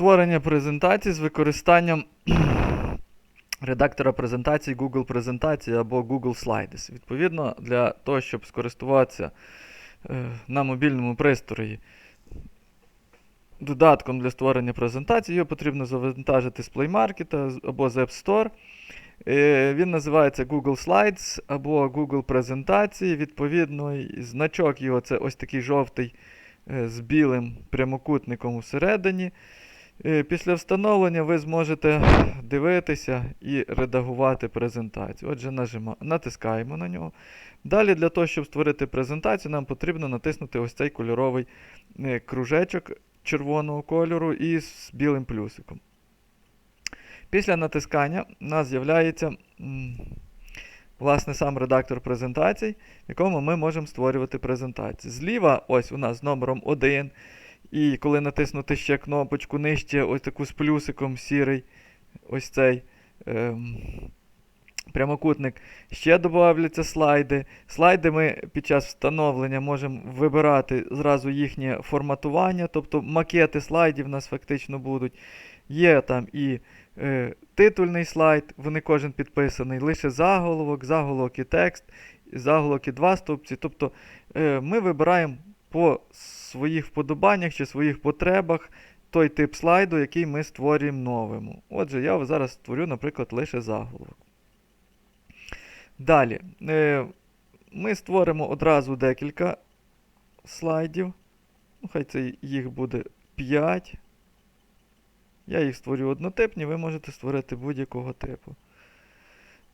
створення презентації з використанням редактора презентацій Google презентації або Google Slides. Відповідно, для того, щоб скористуватися е, на мобільному пристрої додатком для створення презентації, його потрібно завантажити з Play Market або з App Store. Е, Він називається Google Slides або Google презентації. Відповідно, значок його це ось такий жовтий е, з білим прямокутником всередині. Е, Після встановлення ви зможете дивитися і редагувати презентацію. Отже, нажима, натискаємо на нього. Далі, для того, щоб створити презентацію, нам потрібно натиснути ось цей кольоровий е, кружечок червоного кольору із білим плюсиком. Після натискання у нас з'являється власне сам редактор презентацій, в якому ми можемо створювати презентації. Зліва, ось у нас з номером 1. І коли натиснути ще кнопочку нижче, ось таку з плюсиком сірий, ось цей ем, прямокутник, ще додаються слайди. Слайди ми під час встановлення можемо вибирати зразу їхнє форматування, тобто макети слайдів у нас фактично будуть. Є там і е, титульний слайд, вони кожен підписаний, лише заголовок, заголовок і текст, заголовок і два стовпці. Тобто е, ми вибираємо по своїх вподобаннях чи своїх потребах той тип слайду, який ми створюємо новому. Отже, я зараз створю, наприклад, лише заголовок. Далі. Е, ми створимо одразу декілька слайдів. Ну, хай це їх буде 5. Я їх створю однотипні, ви можете створити будь-якого типу.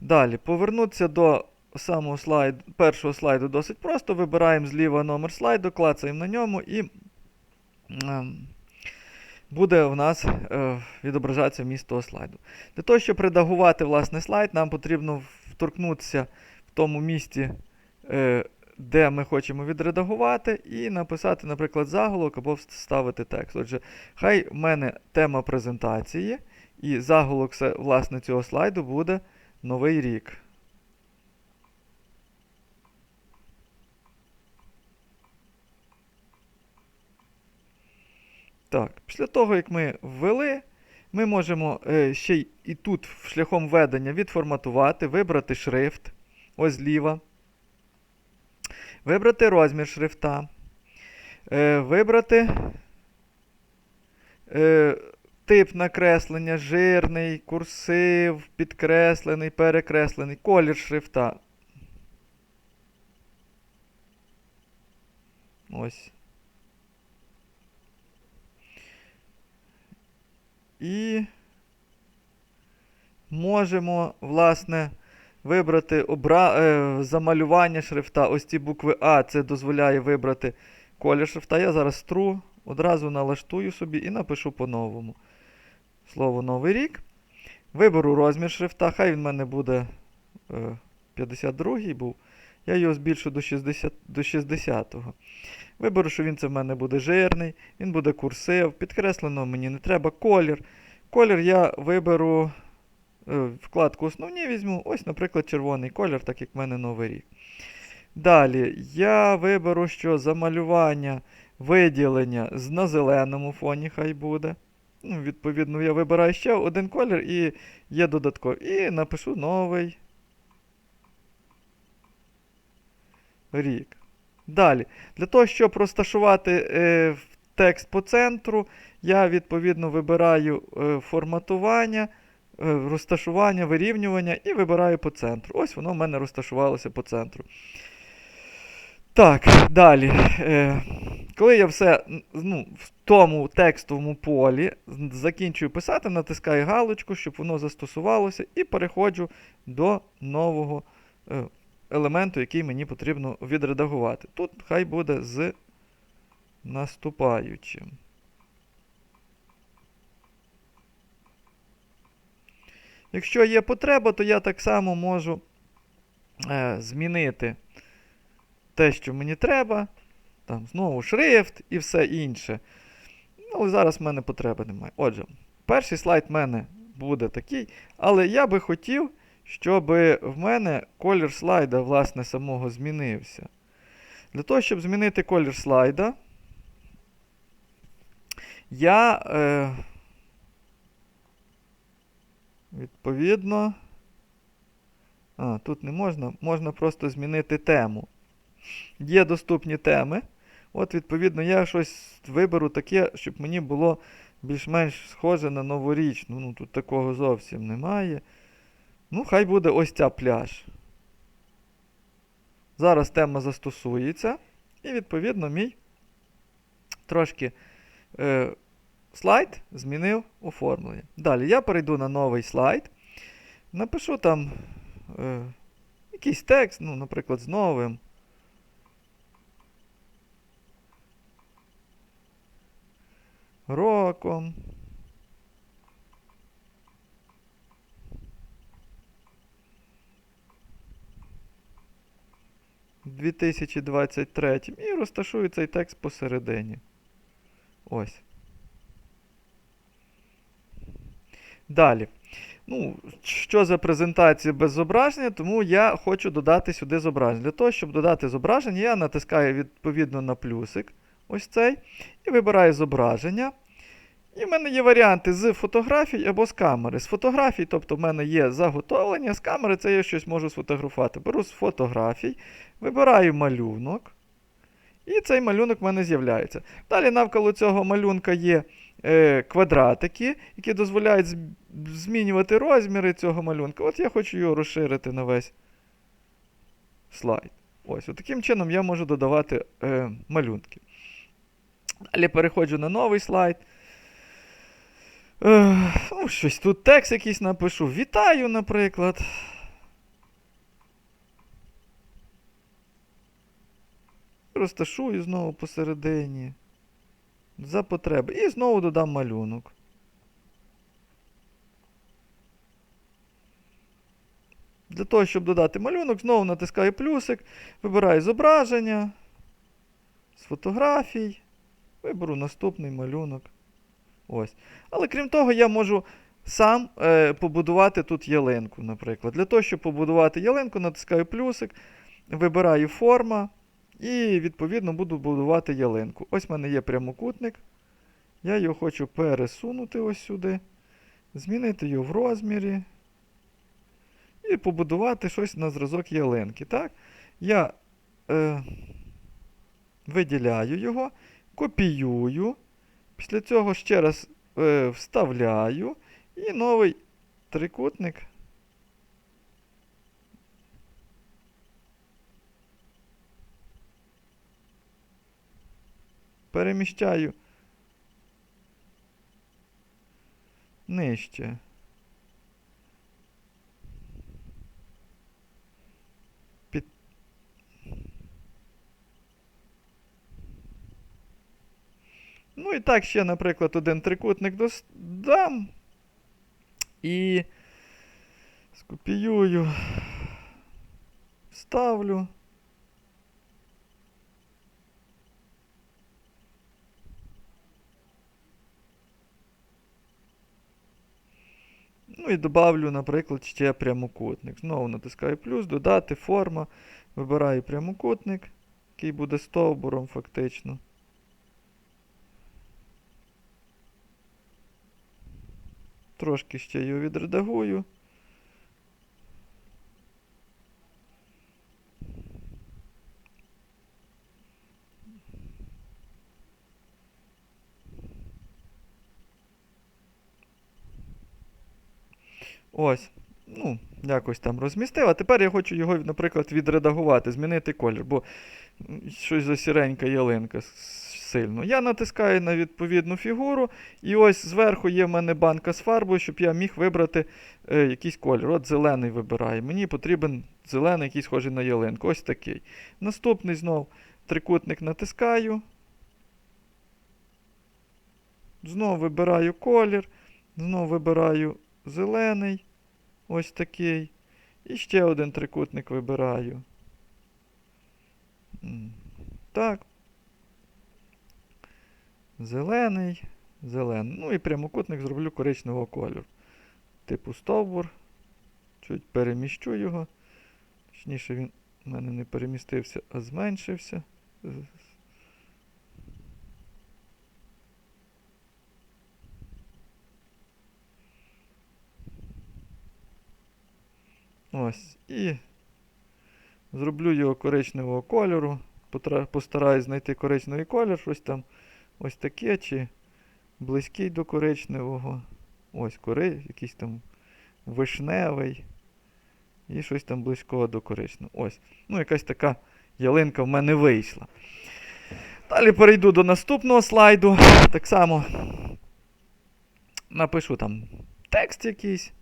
Далі, повернутися до самого слайду, першого слайду досить просто. Вибираємо зліва номер слайду, клацаємо на ньому і ем, буде в нас е, відображатися вміст того слайду. Для того, щоб редагувати власне слайд, нам потрібно вторкнутися в тому місці, е, де ми хочемо відредагувати, і написати, наприклад, заголовок або вставити текст. Отже, хай в мене тема презентації, і заголовок власне цього слайду буде Новий рік. Так, після того, як ми ввели, ми можемо е, ще і тут шляхом введення відформатувати, вибрати шрифт, ось зліва, вибрати розмір шрифта, е, вибрати е, тип накреслення, жирний, курсив, підкреслений, перекреслений, колір шрифта. Ось. І можемо, власне, вибрати обра... е, замалювання шрифта. Ось ці букви А, це дозволяє вибрати колір шрифта. Я зараз стру, одразу налаштую собі і напишу по-новому. Слово Новий рік. Виберу розмір шрифта, хай він в мене буде е, 52-й був. Я його збільшу до 60, до 60-го. Виберу, що він це в мене буде жирний, він буде курсив, підкреслено мені не треба колір. Колір я виберу е, вкладку основні візьму. Ось, наприклад, червоний колір, так як в мене новий рік. Далі я виберу, що замалювання виділення на зеленому фоні хай буде. Ну, відповідно, я вибираю ще один колір і є додатковий. І напишу новий рік. Далі. Для того, щоб розташувати е, текст по центру, я відповідно вибираю е, форматування, е, розташування, вирівнювання і вибираю по центру. Ось воно в мене розташувалося по центру. Так, далі. Е, коли я все ну, в тому текстовому полі закінчую писати, натискаю галочку, щоб воно застосувалося, і переходжу до нового е, елементу, який мені потрібно відредагувати. Тут хай буде з наступаючим. Якщо є потреба, то я так само можу е, змінити те, що мені треба. Там знову шрифт і все інше. Ну, але зараз в мене потреби немає. Отже, перший слайд в мене буде такий, але я би хотів, щоб в мене колір слайда, власне, самого змінився. Для того, щоб змінити колір слайда, я е, Відповідно. А, тут не можна. Можна просто змінити тему. Є доступні теми. От, відповідно, я щось виберу таке, щоб мені було більш-менш схоже на новорічну. Ну, тут такого зовсім немає. Ну, хай буде ось ця пляж. Зараз тема застосується. І, відповідно, мій трошки е, слайд змінив оформлення. Далі я перейду на новий слайд. Напишу там е, якийсь текст, ну, наприклад, з новим. Роком. 2023 і розташую цей текст посередині. Ось. Далі. Ну, що за презентація без зображення, тому я хочу додати сюди зображення. Для того, щоб додати зображення, я натискаю відповідно на плюсик, ось цей, і вибираю зображення. І в мене є варіанти з фотографій або з камери. З фотографій, тобто в мене є заготовлення, з камери це я щось можу сфотографувати. Беру з фотографій, вибираю малюнок. І цей малюнок в мене з'являється. Далі навколо цього малюнка є е, квадратики, які дозволяють змінювати розміри цього малюнка. От я хочу його розширити на весь слайд. Ось, от таким чином я можу додавати е, малюнки. Далі переходжу на новий слайд. Ну, щось тут текст якийсь напишу. Вітаю, наприклад. Розташую знову посередині. За потреби. І знову додам малюнок. Для того, щоб додати малюнок, знову натискаю плюсик, вибираю зображення з фотографій. Виберу наступний малюнок. Ось. Але крім того, я можу сам е, побудувати тут ялинку, наприклад. Для того, щоб побудувати ялинку, натискаю плюсик, вибираю форма і, відповідно, буду будувати ялинку. Ось в мене є прямокутник. Я його хочу пересунути ось сюди, змінити його в розмірі. І побудувати щось на зразок ялинки. Так? Я е, виділяю його, копіюю. Після цього ще раз е, вставляю і новий трикутник. Переміщаю нижче. Ну і так ще, наприклад, один трикутник дос- дам. І скопіюю, вставлю. Ну і добавлю, наприклад, ще прямокутник. Знову натискаю плюс, додати форма. Вибираю прямокутник, який буде стовбуром фактично. Трошки ще його відредагую. Ось. Ну, якось там розмістив. А тепер я хочу його, наприклад, відредагувати, змінити колір, бо щось за сіренька ялинка сильно. Я натискаю на відповідну фігуру, і ось зверху є в мене банка з фарбою, щоб я міг вибрати е, якийсь колір. От зелений вибираю. Мені потрібен зелений, який схожий на ялинку. Ось такий. Наступний знов трикутник натискаю. Знову вибираю колір. Знову вибираю зелений. Ось такий. І ще один трикутник вибираю. Так. Зелений, зелений. Ну і прямокутник зроблю коричневого кольору. Типу стовбур. Чуть переміщу його. Точніше, він у мене не перемістився, а зменшився. Ось. І зроблю його коричневого кольору. Постараюсь знайти коричневий колір, щось там ось таке, чи близький до коричневого. Ось кори, якийсь там вишневий. І щось там близького до коричневого. Ось. Ну, якась така ялинка в мене вийшла. Далі перейду до наступного слайду. Так само напишу там текст якийсь.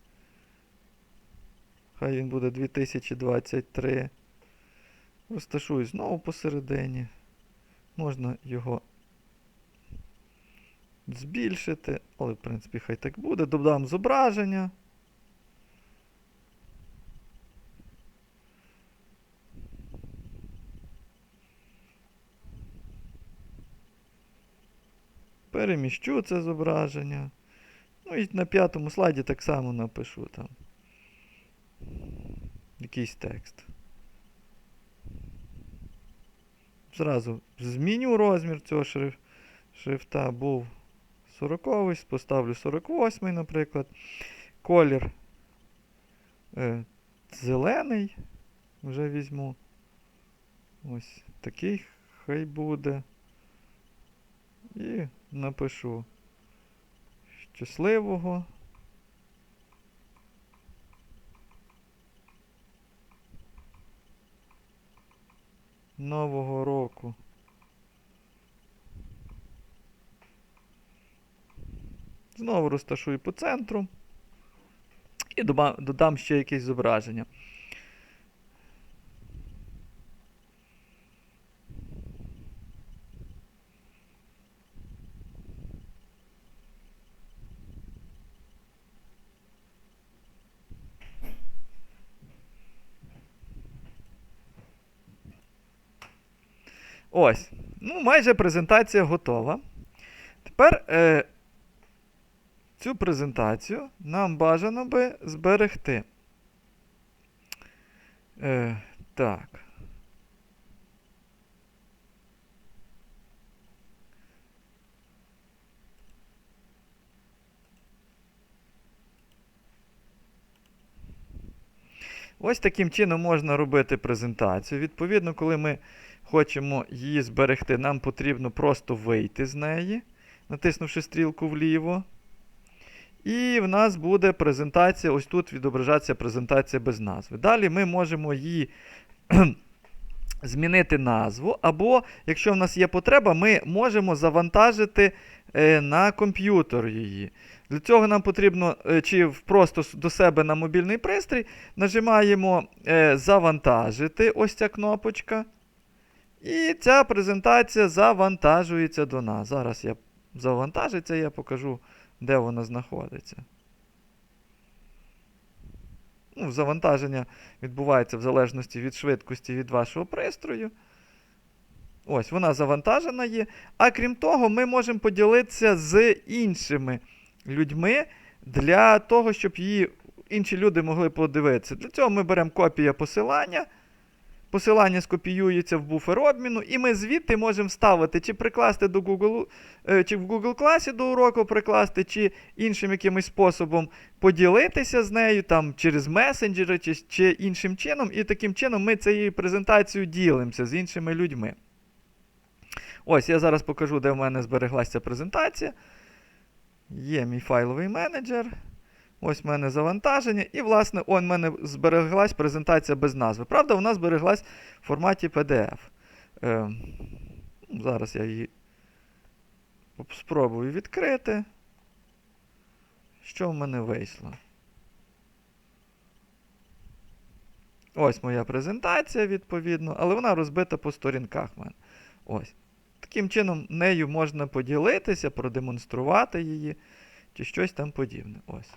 Хай він буде 2023. Розташую знову посередині. Можна його збільшити, але в принципі хай так буде. Додам зображення. Переміщу це зображення. Ну і на п'ятому слайді так само напишу там якийсь текст. Зразу зміню розмір цього шриф, шрифта. Був 40, поставлю 48, наприклад. Колір е, зелений. Вже візьму. Ось такий хай буде. І напишу щасливого. Нового року. Знову розташую по центру. І додам ще якесь зображення. Ось. Ну, майже презентація готова. Тепер е, цю презентацію нам бажано би зберегти. Е, так. Ось таким чином можна робити презентацію. Відповідно, коли ми хочемо її зберегти, нам потрібно просто вийти з неї, натиснувши стрілку вліво. І в нас буде презентація, ось тут відображатися презентація без назви. Далі ми можемо її змінити назву, або, якщо в нас є потреба, ми можемо завантажити е, на комп'ютер її. Для цього нам потрібно е, чи просто до себе на мобільний пристрій нажимаємо е, Завантажити, ось ця кнопочка. І ця презентація завантажується до нас. Зараз я завантажиться, я покажу, де вона знаходиться. Ну, завантаження відбувається в залежності від швидкості від вашого пристрою. Ось, вона завантажена є. А крім того, ми можемо поділитися з іншими людьми для того, щоб її інші люди могли подивитися. Для цього ми беремо копія посилання. Посилання скопіюється в буфер обміну, і ми звідти можемо вставити, чи прикласти до Google, е, чи в Google класі до уроку прикласти, чи іншим якимось способом поділитися з нею, там, через месенджери, чи, чи іншим чином. І таким чином ми цією презентацією ділимося з іншими людьми. Ось, я зараз покажу, де в мене збереглася презентація. Є мій файловий менеджер. Ось в мене завантаження. І, власне, он в мене збереглась презентація без назви. Правда, вона збереглась в форматі PDF. Е, ну, зараз я її спробую відкрити. Що в мене вийшло? Ось моя презентація, відповідно, але вона розбита по сторінках в мене. Ось. Таким чином, нею можна поділитися, продемонструвати її, чи щось там подібне. Ось.